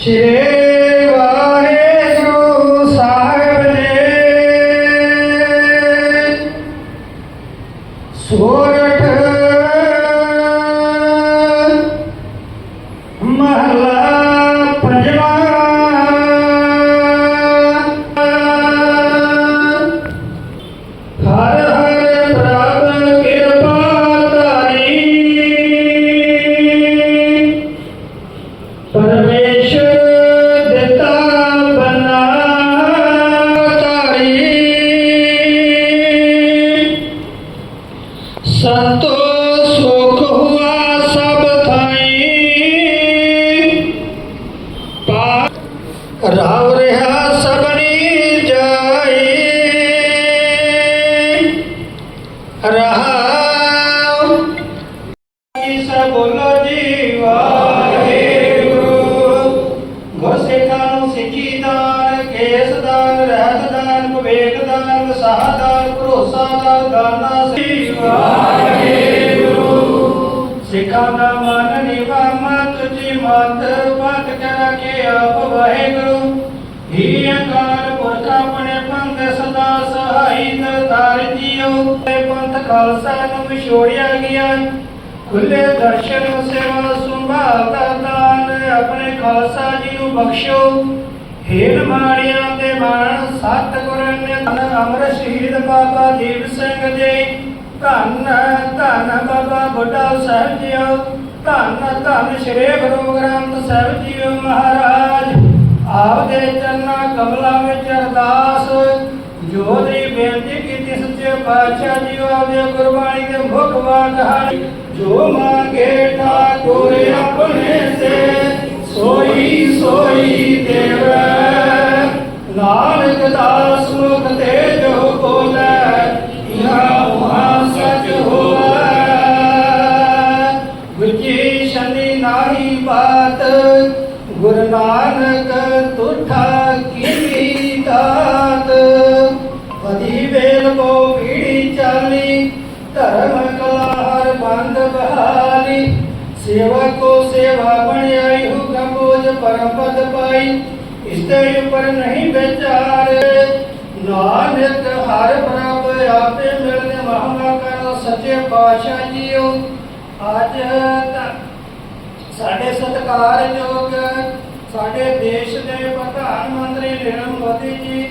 ਸ਼੍ਰੀ ਇਸ ਬੋਲੋ ਜੀ ਵਾਹਿਗੁਰੂ। ਗੁਰਸਿੱਖਾਂ ਨੂੰ ਸਿੱਖੀ ਦਾਨ, ਕੇਸ ਦਾਨ, ਰਹਿਤ ਦਾਨ, ਵਿਵੇਕ ਦਾਨ ਵਸਾਹ ਦਾਨ, ਭਰੋਸਾ ਦਾਨ ਦਾਨਾ ਸੀ ਵਾਹਿਗੁਰੂ ਸਿੱਖਾਂ ਦਾ ਮਨ ਨਿਵਾ ਮਤ ਜੀ ਮਤ ਪਤ ਕਰ ਕੇ ਆਪ ਵਾਹਿਗੁਰੂ। ਹੀ ਅਕਾਲ ਪੁਰਖ ਆਪਣੇ ਪੰਥ ਸਦਾ ਸਹਾਈ ਦਰਤਾਰ ਜੀਓ। ਤੇ ਪੰਥ ਖਾਲਸਾ ਨੂੰ ਵਿਛੋੜਿਆ ਗਿਆ। ਖੁੱਲੇ ਦਰਸ਼ਨ ਸੇਵਾ ਸੰਭਾਲ ਦਾ ਆਪਣੇ ਖਾਲਸਾ ਜੀ ਨੂੰ ਬਖਸ਼ੋ। ਹੇਨ ਮਾੜਿਆਂ ਤੇ ਮਾਣ ਸਤ ਗੁਰਨ ਧੰਨ ਅਮਰ ਸ਼ਹੀਦ ਬਾਬਾ ਦੀਪ ਸਿੰਘ ਜੀ। ਧੰਨ ਧੰਨ ਬਾਬਾ ਬੁੱਢਾ ਸਾਹਿਬ ਜੀਓ। ਧੰਨ ਧੰਨ ਸ੍ਰੀ ਗੁਰੂ ਗ੍ਰੰਥ ਸਾਹਿਬ ਜੀਓ ਮਹਾਰਾਜ। ਆਪ ਦੇ ਚਰਨਾਂ ਕਮਲਾਂ ਵਿੱਚ ਅਰਦਾਸ। ਜੋ ਦੀ ਬੇਨਤੀ ਕੀਤੀ ਸੱਚੇ ਪਾਤਸ਼ਾਹ ਜੀਓ ਆਪਦੇ ਗੁਰਬਾਣੀ ਦੇ ਮੁਖ ਵਾਕ ਜੋ ਮੰਗੇ ਠਾਕੁਰ ਆਪਣੇ ਸੇ ਸੋਈ ਸੋਈ ਦੇਵੈ ਨਾਨਕ ਦਾਸ ਮੁਖ ਤੇ ਜੋ ਬੋਲੇ ਇਹਾ ਉਹਾ ਸਚ ਹੋਵੇ ਵਿਚੀ ਸ਼ਨੀ ਨਾਹੀ ਬਾਤ ਬਹਾਲੀ ਸੇਵਾ ਕੋ ਸੇਵਾ ਬਣਾਈ ਹੁਕਮ ਬੋਝ ਪਰਮ ਪਦ ਪਾਈ ਇਸਤੇ ਉੱਪਰ ਨਹੀਂ ਵਿਚਾਰ ਨਾਨਕ ਹਰ ਪ੍ਰਭ ਆਪੇ ਮਿਲਨੇ ਮਹਾਮਾ ਕਰ ਸੱਚੇ ਪਾਤਸ਼ਾਹ ਜੀਓ ਅੱਜ ਸਾਡੇ ਸਤਿਕਾਰਯੋਗ ਸਾਡੇ ਦੇਸ਼ ਦੇ ਪ੍ਰਧਾਨ ਮੰਤਰੀ ਨਰਿੰਦਰ ਮੋਦੀ ਜੀ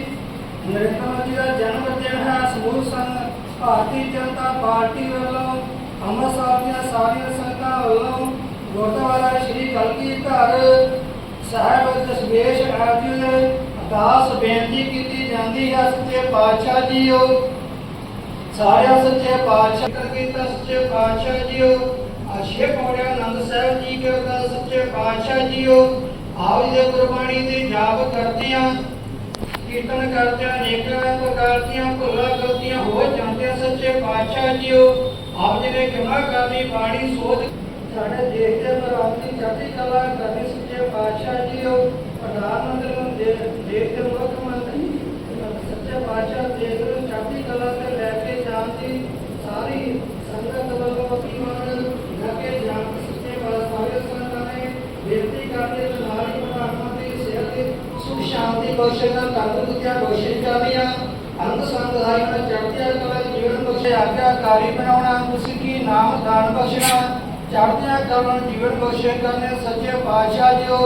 ਨਰਿੰਦਰ ਮੋਦੀ ਦਾ ਜਨਮ ਦਿਨ ਹੈ ਸਮੂਹ ਸੰਘ ਭਾਰਤੀ ਜਨਤਾ ਪਾਰਟੀ ਵੱਲੋਂ ਅੰਮ੍ਰਿਤਸਰ ਦੀਆਂ ਸਾਰੀਆਂ ਸੰਗਤਾਂ ਵੱਲੋਂ ਗੁਰਦੁਆਰਾ ਸ਼੍ਰੀ ਕਲਗੀਧਰ ਸਾਹਿਬ ਦਸਵੇਸ਼ ਅਰਜੁਨ ਅਰਦਾਸ ਬੇਨਤੀ ਕੀਤੀ ਜਾਂਦੀ ਹੈ। ਸੱਚੇ ਪਾਤਸ਼ਾਹ ਜੀਓ, ਸਾਰਿਆਂ ਸੱਚੇ ਪਾਤਸ਼ਾਹ ਕਲਗੀਧਰ ਸੱਚੇ ਪਾਤਸ਼ਾਹ ਜੀਓ। ਆਸ਼ੇ ਪੌੜਿਆ ਆਨੰਦ ਸਾਹਿਬ ਜੀ ਕਰਦਾ ਸੱਚੇ ਪਾਤਸ਼ਾਹ ਜੀਓ। ਆਪ ਜੀ ਦੇ ਗੁਰਬਾਣੀ ਦੇ ਜਾਪ ਕਰਦਿਆਂ, ਕੀਰਤਨ ਕਰਦਿਆਂ ਅਨੇਕਾਂ ਪ੍ਰਕਾਰ ਦੀਆਂ ਭੁੱਲਾਂ ਗਲਤੀਆਂ ਹੋ ਜਾਂਦੀਆਂ ਸੱਚੇ ਪਾਤਸ਼ਾਹ ਜੀਓ। ਆਪ ਜੀ ਨੇ ਕਿਰਪਾ ਕਰਨੀ ਬਾਣੀ ਸੋਚ ਸਾਡੇ ਦੇਸ਼ ਦੇ ਮਰਾਮਤੀ ਚੜ੍ਹਦੀ ਕਲਾ ਕਰਨੀ ਸੱਚੇ ਪਾਤਸ਼ਾਹ ਜੀਓ ਪ੍ਰਧਾਨ ਮੰਤਰੀ ਨੂੰ ਦੇਸ਼ ਦੇ ਮੁੱਖ ਮੰਤਰੀ, ਸੱਚੇ ਪਾਤਸ਼ਾਹ ਦੇਸ਼ ਨੂੰ ਚੜ੍ਹਦੀ ਕਲਾ ਤੇ ਲੈ ਕੇ ਜਾਣ ਦੀ ਸਾਰੀ ਸੰਗਤ ਵੱਲੋਂ ਅਪੀਲ ਲੱਗੇ ਜਾਣ ਦੀ ਸੱਚੇ ਪਾਤਸ਼ਾਹ ਸੰਗਤਾਂ ਨੇ ਬੇਨਤੀ ਕਰਦੇ ਨਾਲ ਹੀ ਪ੍ਰਧਾਨ ਮੰਤਰੀ ਸਿਹਤ ਸੁਖ ਸ਼ਾਂਤੀ ਬਖਸ਼ੇਗਾ ਤੰਦਰੁਸਤੀਆਂ ਬਖਸ਼ੇ ਕਰਨੀਆਂ ਅੰਗ ਸੰਗਧਾਈ ਨਾਲ ਕਲਾ ਜੀਵਨ ਬਖਸ਼ੇ ਆਗਿਆਕਾਰੀ ਬਣਾਉਣਾ ਮੁਸਕੀ ਨਾਮ ਦਾਨ ਬਖਸ਼ਣਾ ਚੜ੍ਹਦੀਆਂ ਕਲਾ ਜੀਵਨ ਬਖਸ਼ੇ ਕਰਨੇ ਸੱਚੇ ਪਾਤਸ਼ਾਹ ਜੀਓ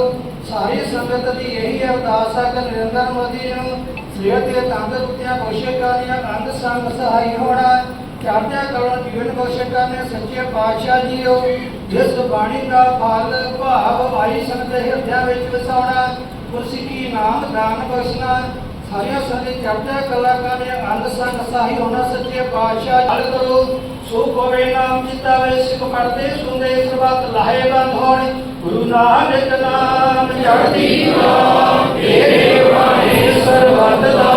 ਸਾਰੀ ਸੰਗਤ ਦੀ ਇਹੀ ਅਰਦਾਸ ਹੈ ਕਿ ਨਰਿੰਦਰ ਮੋਦੀ ਨੂੰ ਸਿਹਤ ਤੇ ਤੰਦਰੁਸਤੀਆਂ ਬਖਸ਼ੇ ਕਰਨੀਆਂ ਅੰਗ ਸੰਗ ਸਹਾਈ ਹੋਣਾ ਚੜ੍ਹਦਿਆਂ ਕਲਾ ਜੀਵਨ ਬਖਸ਼ ਕਰਨੇ ਸੱਚੇ ਪਾਤਸ਼ਾਹ ਜੀਓ ਜਿਸ ਬਾਣੀ ਦਾ ਫਲ ਭਾਵ ਆਈ ਸੰਗਤ ਹਿਰਦਿਆਂ ਵਿੱਚ ਵਸਾਉਣਾ ਗੁਰਸਿੱਖੀ ਨਾਮ ਦਾਨ ਬਖਸ਼ਣਾ ਸਾਰੀਆਂ ਸਾਡੇ ਚੜ੍ਹਦਿਆਂ ਕਲਾ ਕਰਨੇ ਅੰਗ ਸੰਗ ਸਾਹੀ ਹੋਣਾ ਸੱਚੇ ਪਾਤਸ਼ਾਹ ਹਲ ਕਰੋ। ਸੋ ਕੋਵੇ ਨਾਮ ਜਿਤਾਵੇ ਸਿੱਖ ਪੜਦੇ ਸੁਣਦੇ ਸਰਬੱਤ ਲਾਹੇ ਬੰਦ ਹੋਣ। ਗੁਰੂ ਨਾਨਕ ਨਾਮ ਚੜ੍ਹਦੀ ਕਲਾ, ਤੇਰੇ ਬਾਣੀ ਸਰਬੱਤ ਦਾ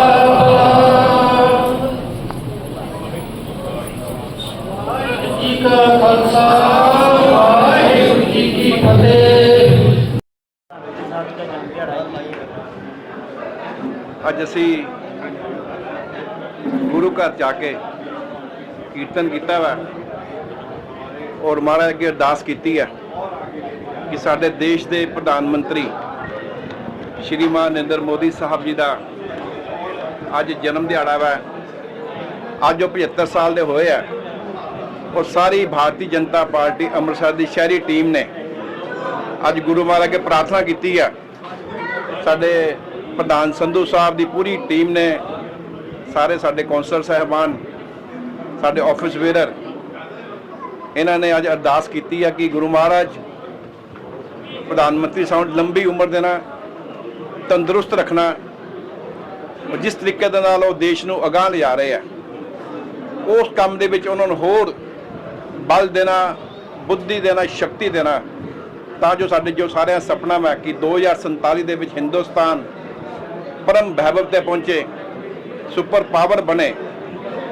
ਕਾ ਖਾਲਸਾ ਵਾਹਿਗੁਰੂ ਜੀ ਕੀ ਫਤਿਹ। ਅੱਜ ਅਸੀਂ ਗੁਰੂ ਘਰ ਜਾ ਕੇ ਕੀਰਤਨ ਕੀਤਾ ਵਾ ਔਰ ਮਹਾਰਾਜ ਅੱਗੇ ਅਰਦਾਸ ਕੀਤੀ ਹੈ ਕਿ ਸਾਡੇ ਦੇਸ਼ ਦੇ ਪ੍ਰਧਾਨ ਮੰਤਰੀ ਸ਼੍ਰੀਮਾਨ ਨਰਿੰਦਰ ਮੋਦੀ ਸਾਹਿਬ ਜੀ ਦਾ ਅੱਜ ਜਨਮ ਦਿਹਾੜਾ ਵਾ। ਅੱਜ ਉਹ 75 ਸਾਲ ਦੇ ਹੋਏ ਆ ਔਰ ਸਾਰੀ ਭਾਰਤੀ ਜਨਤਾ ਪਾਰਟੀ ਅੰਮ੍ਰਿਤਸਰ ਦੀ ਸ਼ਹਿਰੀ ਟੀਮ ਨੇ ਅੱਜ ਗੁਰੂ ਮਹਾਰਾਜ ਅੱਗੇ ਪ੍ਰਾਰਥਨਾ ਕੀਤੀ ਆ। ਸਾਡੇ ਪ੍ਰਧਾਨ ਸੰਧੂ ਸਾਹਿਬ ਦੀ ਪੂਰੀ ਟੀਮ ਨੇ, ਸਾਰੇ ਸਾਡੇ ਕੌਂਸਲਰ ਸਾਹਿਬਾਨ, ਸਾਡੇ ਆਫਿਸ ਵੇਅਰ ਇਹਨਾਂ ਨੇ ਅੱਜ ਅਰਦਾਸ ਕੀਤੀ ਹੈ ਕਿ ਗੁਰੂ ਮਹਾਰਾਜ ਪ੍ਰਧਾਨ ਮੰਤਰੀ ਸਾਹਿਬ ਲੰਬੀ ਉਮਰ ਦੇਣਾ ਤੰਦਰੁਸਤ ਰੱਖਣਾ, ਜਿਸ ਤਰੀਕੇ ਦੇ ਨਾਲ ਉਹ ਦੇਸ਼ ਨੂੰ ਅਗਾਂਹ ਲਿਜਾ ਰਹੇ ਆ। ਉਸ ਕੰਮ ਦੇ ਵਿੱਚ ਉਹਨਾਂ ਨੂੰ ਹੋਰ ਬਲ ਦੇਣਾ, ਬੁੱਧੀ ਦੇਣਾ, ਸ਼ਕਤੀ ਦੇਣਾ, ਤਾਂ ਜੋ ਸਾਡੇ ਜੋ ਸਾਰਿਆਂ ਦਾ ਸੁਪਨਾ ਹੈ ਕਿ 2047 ਦੇ ਵਿੱਚ ਹਿੰਦੁਸਤਾਨ ਪਰਮ ਵੈਭਵ ਤੇ ਪਹੁੰਚੇ ਸੁਪਰ ਪਾਵਰ ਬਣੇ,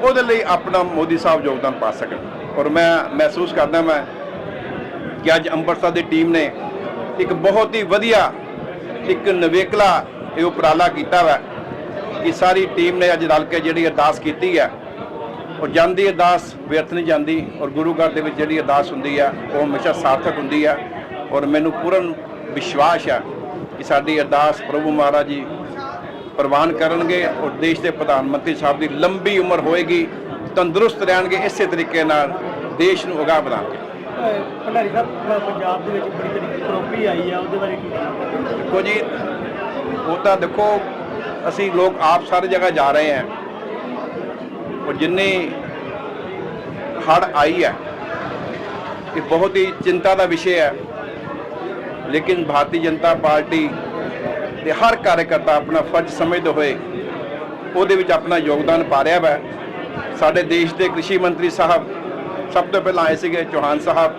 ਉਹਦੇ ਲਈ ਆਪਣਾ ਮੋਦੀ ਸਾਹਿਬ ਯੋਗਦਾਨ ਪਾ ਸਕਣ। ਔਰ ਮੈਂ ਮਹਿਸੂਸ ਕਰਦਾ ਮੈਂ ਕਿ ਅੱਜ ਅੰਮ੍ਰਿਤਸਰ ਦੀ ਟੀਮ ਨੇ ਇੱਕ ਬਹੁਤ ਹੀ ਵਧੀਆ ਇੱਕ ਨਵੇਕਲਾ ਇਹ ਉਪਰਾਲਾ ਕੀਤਾ ਵਾ ਕਿ ਸਾਰੀ ਟੀਮ ਨੇ ਅੱਜ ਰਲ ਕੇ ਜਿਹੜੀ ਅਰਦਾਸ ਕੀਤੀ ਹੈ ਔਰ ਜਾਂਦੀ ਅਰਦਾਸ ਵਿਅਰਥ ਨਹੀਂ ਜਾਂਦੀ, ਔਰ ਗੁਰੂ ਘਰ ਦੇ ਵਿੱਚ ਜਿਹੜੀ ਅਰਦਾਸ ਹੁੰਦੀ ਆ, ਉਹ ਹਮੇਸ਼ਾ ਸਾਰਥਕ ਹੁੰਦੀ ਆ। ਔਰ ਮੈਨੂੰ ਪੂਰਨ ਵਿਸ਼ਵਾਸ ਆ ਕਿ ਸਾਡੀ ਅਰਦਾਸ ਪ੍ਰਭੂ ਮਹਾਰਾਜ ਜੀ ਪ੍ਰਵਾਨ ਕਰਨਗੇ ਔਰ ਦੇਸ਼ ਦੇ ਪ੍ਰਧਾਨ ਮੰਤਰੀ ਸਾਹਿਬ ਦੀ ਲੰਬੀ ਉਮਰ ਹੋਏਗੀ ਤੰਦਰੁਸਤ ਰਹਿਣਗੇ ਇਸੇ ਤਰੀਕੇ ਨਾਲ ਦੇਸ਼ ਨੂੰ ਅਗਾਹ ਵਧਾਉਣਗੇ ਭੰਡਾਰੀ ਸਾਹਿਬ ਪੰਜਾਬ ਦੇ ਵਿੱਚ ਬੜੀ ਤਰੀਕੇ ਕਰੋਪੀ ਆਈ ਆ ਉਹਦੇ ਬਾਰੇ ਕੀ ਦੇਖੋ ਜੀ ਉਹ ਤਾਂ ਦੇਖੋ ਅਸੀਂ ਲੋਕ ਆਪ ਸਾਰੀ ਜਗ੍ਹਾ ਜਾ ਰਹੇ ਹਾਂ। ਉਹ ਜਿੰਨੀ ਹੜ ਆਈ ਹੈ ਇਹ ਬਹੁਤ ਹੀ ਚਿੰਤਾ ਦਾ ਵਿਸ਼ੇ ਹੈ। ਲੇਕਿਨ ਭਾਰਤੀ ਜਨਤਾ ਪਾਰਟੀ ਦੇ ਹਰ ਕਾਰਜਕਰਤਾ ਆਪਣਾ ਫਰਜ਼ ਸਮਝਦੇ ਹੋਏ ਉਹਦੇ ਵਿੱਚ ਆਪਣਾ ਯੋਗਦਾਨ ਪਾ ਰਿਹਾ ਹੈ ਸਾਡੇ ਦੇਸ਼ ਦੇ ਕ੍ਰਿਸ਼ੀ ਮੰਤਰੀ ਸਾਹਿਬ ਸਭ ਤੋਂ ਪਹਿਲਾਂ ਆਏ ਸੀਗੇ, ਚੌਹਾਨ ਸਾਹਿਬ,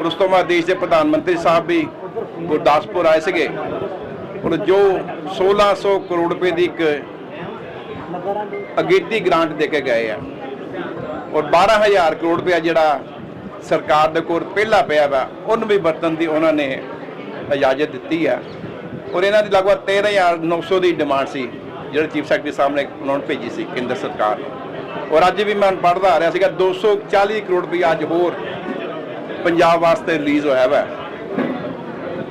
ਔਰ ਉਸ ਤੋਂ ਬਾਅਦ ਦੇਸ਼ ਦੇ ਪ੍ਰਧਾਨ ਮੰਤਰੀ ਸਾਹਿਬ ਵੀ ਗੁਰਦਾਸਪੁਰ ਆਏ ਸੀਗੇ। ਔਰ ਜੋ 1600 ਕਰੋੜ ਰੁਪਏ ਦੀ ਇੱਕ ਅਗੇਤੀ ਗ੍ਰਾਂਟ ਦੇ ਕੇ ਗਏ ਆ। ਔਰ 12000 ਕਰੋੜ ਰੁਪਇਆ ਜਿਹੜਾ ਸਰਕਾਰ ਦੇ ਕੋਲ ਪਹਿਲਾ ਪਿਆ ਵਾ, ਉਹਨੂੰ ਵੀ ਵਰਤਣ ਦੀ ਉਹਨਾਂ ਨੇ ਇਜਾਜ਼ਤ ਦਿੱਤੀ ਆ। ਔਰ ਇਹਨਾਂ ਦੀ ਲਗਭਗ 13900 ਦੀ ਡਿਮਾਂਡ ਸੀ, ਜਿਹੜਾ ਚੀਫ ਸੈਕਟਰੀ ਸਾਹਿਬ ਨੇ ਉਹਨਾਂ ਨੂੰ ਭੇਜੀ ਸੀ, ਕੇਂਦਰ ਸਰਕਾਰ ਔਰ ਅੱਜ ਵੀ ਮੈਂ ਪੜ੍ਹਦਾ ਆ ਰਿਹਾ ਸੀਗਾ 240 ਕਰੋੜ ਰੁਪਇਆ ਅੱਜ ਹੋਰ ਪੰਜਾਬ ਵਾਸਤੇ ਰਿਲੀਜ਼ ਹੋਇਆ ਵਾ।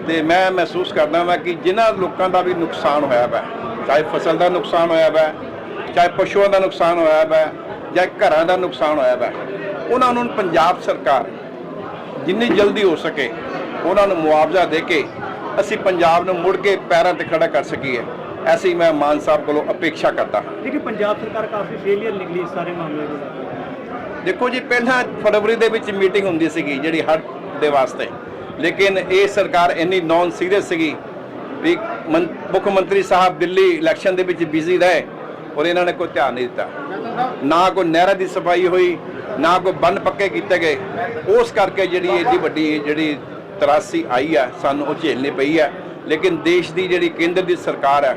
ਤੇ ਮੈਂ ਮਹਿਸੂਸ ਕਰਦਾ ਵਾਂ ਕਿ ਜਿਨ੍ਹਾਂ ਲੋਕਾਂ ਦਾ ਵੀ ਨੁਕਸਾਨ ਹੋਇਆ ਵਾ, ਚਾਹੇ ਫਸਲ ਦਾ ਨੁਕਸਾਨ ਹੋਇਆ ਵਾ, ਚਾਹੇ ਪਸ਼ੂਆਂ ਦਾ ਨੁਕਸਾਨ ਹੋਇਆ ਵਾ, ਜਾਂ ਘਰਾਂ ਦਾ ਨੁਕਸਾਨ ਹੋਇਆ ਵਾ, ਉਹਨਾਂ ਨੂੰ ਪੰਜਾਬ ਸਰਕਾਰ ਜਿੰਨੀ ਜਲਦੀ ਹੋ ਸਕੇ, ਉਹਨਾਂ ਨੂੰ ਮੁਆਵਜ਼ਾ ਦੇ ਕੇ ਅਸੀਂ ਪੰਜਾਬ ਨੂੰ ਮੁੜ ਕੇ ਪੈਰਾਂ ਤੇ ਖੜਾ ਕਰ ਸਕੀਏ। ਐਸੀ ਮੈਂ ਮਾਨ ਸਾਹਿਬ ਕੋਲੋਂ ਅਪੇક્ષਾ ਕਰਦਾ ਲੇਕਿਨ ਪੰਜਾਬ ਸਰਕਾਰ ਕਾਫੀ ਫੇਲੀਅਰ ਨਿਕਲੀ ਇਸ ਸਾਰੇ ਮਾਮਲੇ ਦੇ ਵਿੱਚ। ਦੇਖੋ ਜੀ ਪਹਿਲਾਂ ਫਰਵਰੀ ਦੇ ਵਿੱਚ ਮੀਟਿੰਗ ਹੁੰਦੀ ਸੀਗੀ ਜਿਹੜੀ ਹੜ ਦੇ ਵਾਸਤੇ। ਲੇਕਿਨ ਇਹ ਸਰਕਾਰ ਇੰਨੀ ਨੌਨ ਸੀਰੀਅਸ ਸੀਗੀ ਵੀ ਮੁੱਖ ਮੰਤਰੀ ਸਾਹਿਬ ਦਿੱਲੀ ਇਲੈਕਸ਼ਨ ਦੇ ਵਿੱਚ ਬਿਜ਼ੀ ਰਹੇ ਔਰ ਇਹਨਾਂ ਨੇ ਕੋਈ ਧਿਆਨ ਨਹੀਂ ਦਿੱਤਾ। ਨਾ ਕੋਈ ਨਹਿਰਾਂ ਦੀ ਸਫ਼ਾਈ ਹੋਈ ਨਾ ਕੋਈ ਬੰਨ ਪੱਕੇ ਕੀਤੇ ਗਏ। ਉਸ ਕਰਕੇ ਜਿਹੜੀ ਏਡੀ ਵੱਡੀ ਜਿਹੜੀ ਤਰਾਸੀ ਆਈ ਹੈ, ਸਾਨੂੰ ਉਹ ਝੇਲਣੀ ਪਈ ਹੈ। ਲੇਕਿਨ ਦੇਸ਼ ਦੀ ਜਿਹੜੀ ਕੇਂਦਰ ਦੀ ਸਰਕਾਰ ਹੈ,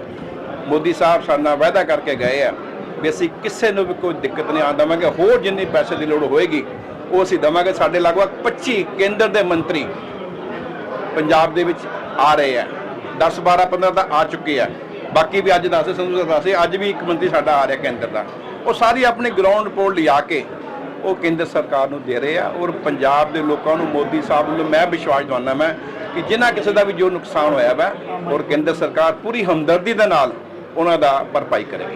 ਮੋਦੀ ਸਾਹਿਬ ਸਾਡਾ ਵਾਅਦਾ ਕਰਕੇ ਗਏ ਆ ਵੀ ਅਸੀਂ ਕਿਸੇ ਨੂੰ ਵੀ ਕੋਈ ਦਿੱਕਤ ਨਹੀਂ ਆਉਣ ਦੇਵਾਂਗੇ, ਹੋਰ ਜਿੰਨੀ ਪੈਸੇ ਦੀ ਲੋੜ ਹੋਏਗੀ, ਉਹ ਅਸੀਂ ਦੇਵਾਂਗੇ। ਸਾਡੇ ਲਗਭਗ 25 ਕੇਂਦਰ ਦੇ ਮੰਤਰੀ ਪੰਜਾਬ ਦੇ ਵਿੱਚ ਆ ਰਹੇ ਆ। 10 12 15 ਤਾਂ ਆ ਚੁੱਕੇ ਆ। ਬਾਕੀ ਵੀ ਅੱਜ ਦੱਸੇ ਸੰਧੂ ਸਾਹਿਬ ਦੱਸੇ ਅੱਜ ਵੀ ਇੱਕ ਮੰਤਰੀ ਸਾਡਾ ਆ ਰਿਹਾ ਕੇਂਦਰ ਦਾ। ਉਹ ਸਾਰੀ ਆਪਣੀ ਗਰਾਊਂਡ ਰਿਪੋਰਟ ਲਿਆ ਕੇ ਉਹ ਕੇਂਦਰ ਸਰਕਾਰ ਨੂੰ ਦੇ ਰਹੇ ਆ ਔਰ ਪੰਜਾਬ ਦੇ ਲੋਕਾਂ ਨੂੰ ਮੋਦੀ ਸਾਹਿਬ ਨੂੰ ਮੈਂ ਵਿਸ਼ਵਾਸ ਦਵਾਨਾ ਮੈਂ ਕਿ ਜਿਨ੍ਹਾਂ ਕਿਸੇ ਦਾ ਵੀ ਜੋ ਨੁਕਸਾਨ ਹੋਇਆ ਵਾ ਔਰ ਕੇਂਦਰ ਸਰਕਾਰ ਪੂਰੀ ਹਮਦਰਦੀ ਦੇ ਨਾਲ ਉਹਨਾਂ ਦਾ ਭਰਪਾਈ ਕਰੇਗੀ।